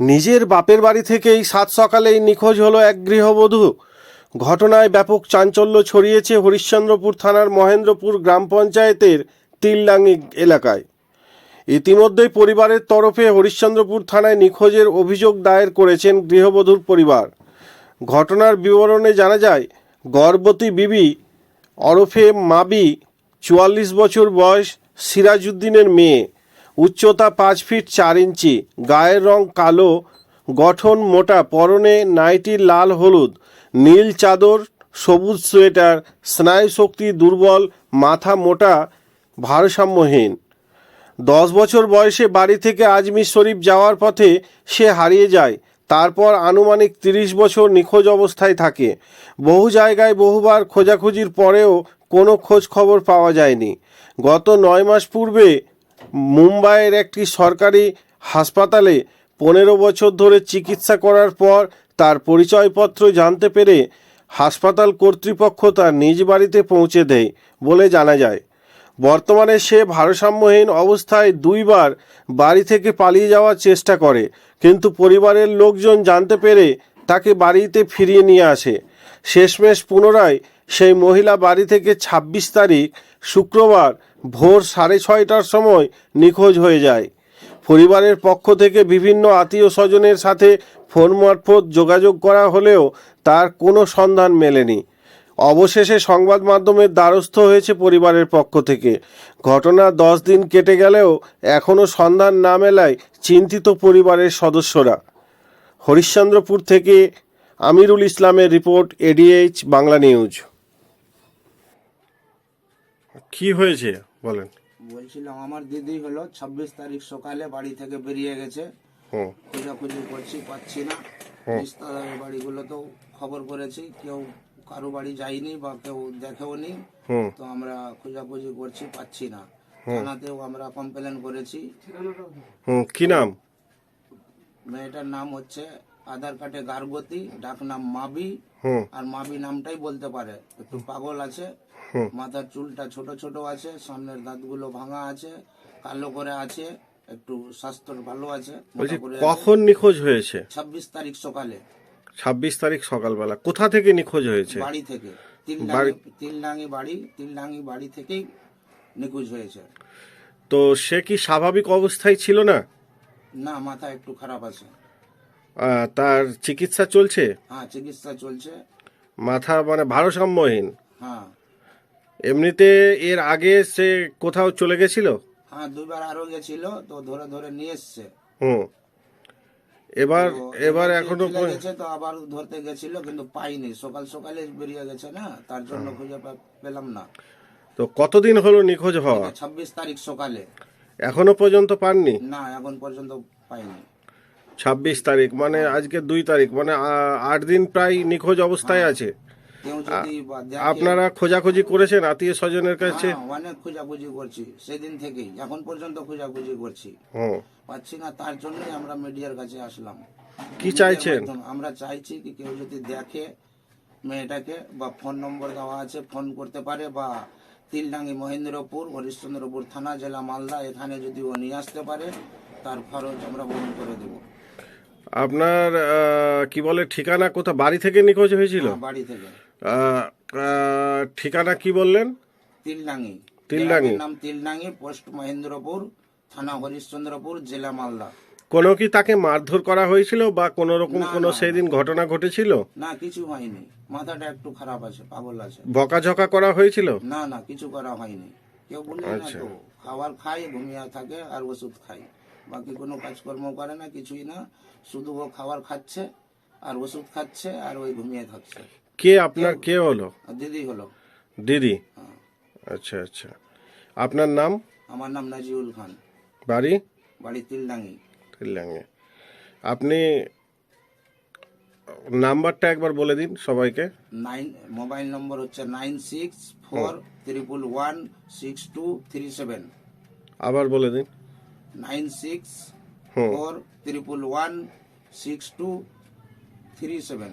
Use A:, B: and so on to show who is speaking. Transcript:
A: নিজের বাপের বাড়ি থেকেই সাত সকালেই নিখোঁজ হলো এক গৃহবধূ। ঘটনায় ব্যাপক চাঞ্চল্য ছড়িয়েছে হরিশ্চন্দ্রপুর থানার মহেন্দ্রপুর গ্রাম পঞ্চায়েতের তিলডাঙ্গি এলাকায়। ইতিমধ্যেই পরিবারের তরফে হরিশ্চন্দ্রপুর থানায় নিখোঁজের অভিযোগ দায়ের করেছেন গৃহবধূর পরিবার। ঘটনার বিবরণে জানা যায়, গর্ভবতী বিবি অরফে মাবি, চুয়াল্লিশ বছর বয়স, সিরাজউদ্দিনের মেয়ে। উচ্চতা পাঁচ ফিট চার ইঞ্চি, গায়ের রং কালো, গঠন মোটা, পরনে নাইটি লাল হলুদ, নীল চাদর, সবুজ সোয়েটার, স্নায়ু শক্তি দুর্বল, মাথা মোটা, ভারসাম্যহীন। দশ বছর বয়সে বাড়ি থেকে আজমির শরীফ যাওয়ার পথে সে হারিয়ে যায়। তারপর আনুমানিক তিরিশ বছর নিখোঁজ অবস্থায় থাকে। বহু জায়গায় বহুবার খোঁজাখুঁজির পরেও কোনো খোঁজ খবর পাওয়া যায়নি। গত নয় মাস পূর্বে মুম্বাইয়ের একটি সরকারি হাসপাতালে পনেরো বছর ধরে চিকিৎসা করার পর তার পরিচয়পত্র জানতে পেরে হাসপাতাল কর্তৃপক্ষ তার নিজ বাড়িতে পৌঁছে দেয় বলে জানা যায়। বর্তমানে সে ভারসাম্যহীন অবস্থায় দুইবার বাড়ি থেকে পালিয়ে যাওয়ার চেষ্টা করে, কিন্তু পরিবারের লোকজন জানতে পেরে তাকে বাড়িতে ফিরিয়ে নিয়ে আসে। শেষমেশ পুনরায় সেই মহিলা বাড়ি থেকে ২৬ তারিখ শুক্রবার ভোর সাড়ে ছয়টার সময় নিখোঁজ হয়ে যায়। পরিবারের পক্ষ থেকে বিভিন্ন আত্মীয় স্বজনের সাথে ফোন মারফত যোগাযোগ করা হলেও তার কোনো সন্ধান মেলেনি। অবশেষে সংবাদ মাধ্যমের দ্বারস্থ হয়েছে পরিবারের পক্ষ থেকে। ঘটনা দশ দিন কেটে গেলেও এখনও সন্ধান না মেলায় চিন্তিত পরিবারের সদস্যরা। হরিশ্চন্দ্রপুর থেকে আমিরুল ইসলামের রিপোর্ট এডিএইচ বাংলা নিউজ। কি হয়েছে? বলেন।
B: বলছিলাম আমার দিদি হলো ছাব্বিশ তারিখ সকালে বাড়ি থেকে বেরিয়ে গেছে। খোঁজাখুঁজি করছি পাচ্ছি না। নিস্তারের বাড়িগুলো তো খবর করেছি কেউ কারও বাড়ি বা কেউ দেখেও নি। তো আমরা খোঁজাখুঁজি করছি পাচ্ছি না। থানাতেও আমরা কমপ্লেন করেছি।
A: কি নাম?
B: মেয়েটার নাম হচ্ছে আধার কার্ডে গার্ভবতী ডাক নাম মাবি। আর মাবি নামটাই বলতে পারে। একটু পাগল আছে। মাথার চুলটা ছোট ছোট আছে সামনের দাঁতগুলো ভাঙা আছে কালো করে আছে একটু স্বাস্থ্য ভালো আছে
A: কখন নিখোঁজ হয়েছে?
B: ছাব্বিশ তারিখ সকালে।
A: ছাব্বিশ তারিখ সকালবেলা। কোথা থেকে নিখোঁজ হয়েছে?
B: বাড়ি থেকে। তিলডাঙ্গি বাড়ি তিলডাঙ্গি বাড়ি থেকেই নিখোঁজ হয়েছে।
A: তো সে কি স্বাভাবিক অবস্থায় ছিল না?
B: না মাথা একটু খারাপ আছে।
A: তার চিকিৎসা চলছে?
B: হ্যাঁ চিকিৎসা চলছে।
A: মাথা মানে ভারসাম্যহীন? এমনিতে এর আগে সে কোথাও চলে গেছিল?
B: হ্যাঁ দুইবার আরও গেছিল তো ধরে ধরে নিয়ে এসছে।
A: হুম। এবার এবার এখনও
B: চলে গেছে তো আবার ধরতে গেছিল কিন্তু পাইনি। সকাল সকালে বেরিয়ে গেছে না তার জন্য খুঁজে পা- পেলাম না।
A: তো কতদিন হলো নিখোঁজ হওয়া?
B: ছাব্বিশ তারিখ সকালে।
A: এখনও পর্যন্ত পাননি?
B: না এখন পর্যন্ত পাইনি।
A: ছাব্বিশ তারিখ মানে আজকে দুই তারিখ মানে আ- আট দিন প্রায় নিখোঁজ অবস্থায় আছে?
B: বা দেখে-
A: আপনারা খোঁজাখুঁজি করেছেন আত্মীয় স্বজনের কাছে?
B: হ্যাঁ, অনেক খোঁজাখুঁজি করছি সেদিন থেকেই এখন পর্যন্ত খোঁজাখুঁজি করছি। পাচ্ছি না তার জন্যই আমরা মিডিয়ার কাছে আসলাম।
A: কি চাইছেন?
B: আমরা চাইছি কি কেউ যদি দেখে মেয়েটাকে বা ফোন নম্বর দেওয়া আছে ফোন করতে পারে বা তিলডাঙ্গি মহেন্দ্রপুর হরিশ্চন্দ্রপুর থানা জেলা মালদা এখানে যদি ও নিয়ে আসতে পারে তার খরচ আমরা বহন করে দেব।
A: আপনার কি বলে ঠিকানা কোথা বাড়ি থেকে নিখোঁজ হয়েছিল?
B: হ্যাঁ, বাড়ি থেকে।
A: ঠিকানা কি বললেন?
B: তিলডাঙ্গি।
A: তিলডাঙ্গি।
B: নাম তিলডাঙ্গি পোস্ট মহেন্দ্রপুর থানা হরিশ্চন্দ্রপুর জেলা মালদা।
A: কোনো কি তাকে মারধর করা হয়েছিল বা কোনো রকম কোনো সেদিন ঘটনা ঘটেছিল?
B: না কিছু হয়নি। মাথাটা একটু খারাপ আছে পাগল আছে।
A: বকাঝকা করা হয়েছিল?
B: না না কিছু করা হয়নি। কেউ বলে না
A: আচ্ছা।
B: তো খাবার খায় ঘুমিয়ে থাকে আর ওষুধ খায় বাকি কোনো কাজকর্ম করে না কিছুই না। শুধু ও খাবার খাচ্ছে আর ওষুধ খাচ্ছে আর ওই ঘুমিয়ে থাকছে।
A: কে আপনার কে হলো?
B: দিদি হলো।
A: দিদি?
B: হ্যাঁ।
A: আচ্ছা আচ্ছা। আপনার নাম?
B: আমার নাম নাজিউল খান।
A: বাড়ি?
B: বাড়ি তিলডাঙ্গি।
A: তিল্লাঙ্গে আপনি নাম্বারটা একবার বলে দিন সবাইকে।
B: নাইন মোবাইল নম্বর হচ্ছে nine six four triple one six two three seven.
A: আবার বলে দিন।
B: Nine six four triple one six two three seven.